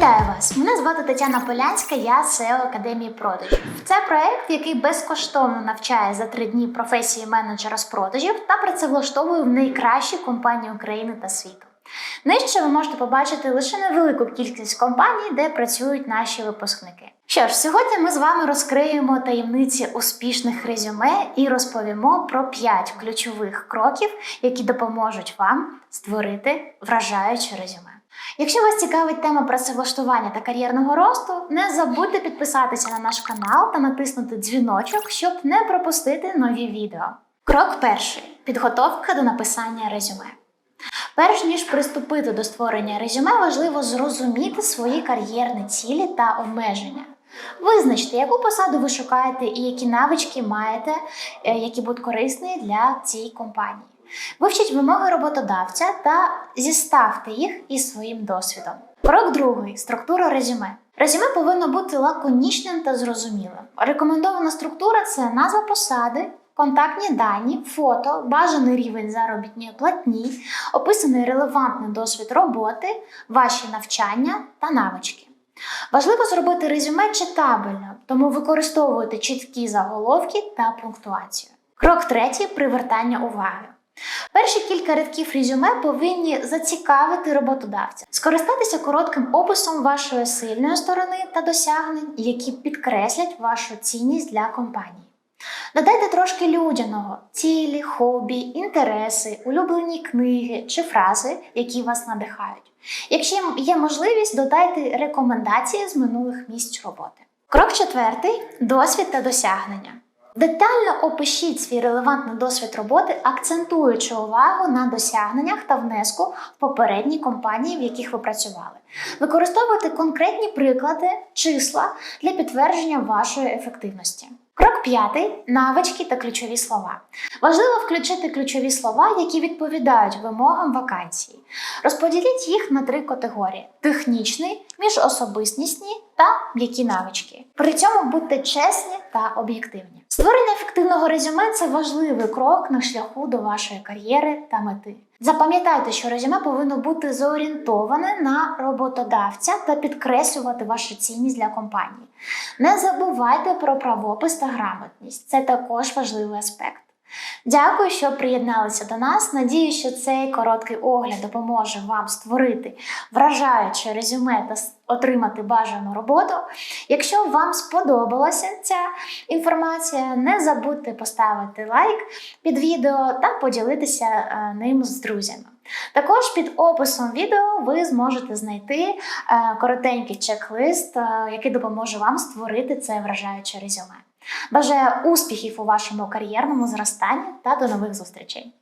Вітаю вас! Мене звати Тетяна Полянська, я SEO Академії продажів. Це проект, який безкоштовно навчає за три дні професії менеджера з продажів та працевлаштовує в найкращі компанії України та світу. Нижче ви можете побачити лише невелику кількість компаній, де працюють наші випускники. Що ж, сьогодні ми з вами розкриємо таємниці успішних резюме і розповімо про 5 ключових кроків, які допоможуть вам створити вражаюче резюме. Якщо вас цікавить тема працевлаштування та кар'єрного росту, не забудьте підписатися на наш канал та натиснути дзвіночок, щоб не пропустити нові відео. Крок перший підготовка до написання резюме. Перш ніж приступити до створення резюме, важливо зрозуміти свої кар'єрні цілі та обмеження. Визначте, яку посаду ви шукаєте і які навички маєте, е, які будуть корисні для цієї компанії. Вивчіть вимоги роботодавця та зіставте їх із своїм досвідом. Крок другий структура резюме. Резюме повинно бути лаконічним та зрозумілим. Рекомендована структура це назва посади, контактні дані, фото, бажаний рівень заробітної платні, описаний релевантний досвід роботи, ваші навчання та навички. Важливо зробити резюме читабельно, тому використовуйте чіткі заголовки та пунктуацію. Крок третій привертання уваги. Перші кілька рядків резюме повинні зацікавити роботодавця, скористатися коротким описом вашої сильної сторони та досягнень, які підкреслять вашу цінність для компанії. Додайте трошки людяного, цілі, хобі, інтереси, улюблені книги чи фрази, які вас надихають. Якщо є можливість, додайте рекомендації з минулих місць роботи. Крок четвертий досвід та досягнення. Детально опишіть свій релевантний досвід роботи, акцентуючи увагу на досягненнях та внеску в попередні компанії, в яких ви працювали. Використовуйте конкретні приклади, числа для підтвердження вашої ефективності. Крок п'ятий навички та ключові слова. Важливо включити ключові слова, які відповідають вимогам вакансії. Розподіліть їх на три категорії: технічний, міжособистісні та м'які навички. При цьому будьте чесні та об'єктивні. Створення ефективного резюме це важливий крок на шляху до вашої кар'єри та мети. Запам'ятайте, що резюме повинно бути зорієнтоване на роботодавця та підкреслювати вашу цінність для компанії. Не забувайте про правопис та грамотність, це також важливий аспект. Дякую, що приєдналися до нас. Надію, що цей короткий огляд допоможе вам створити вражаюче резюме та отримати бажану роботу. Якщо вам сподобалася ця інформація, не забудьте поставити лайк під відео та поділитися е, ним з друзями. Також під описом відео ви зможете знайти е, коротенький чек-лист, е, який допоможе вам створити це вражаюче резюме. Бажаю успіхів у вашому кар'єрному зростанні та до нових зустрічей!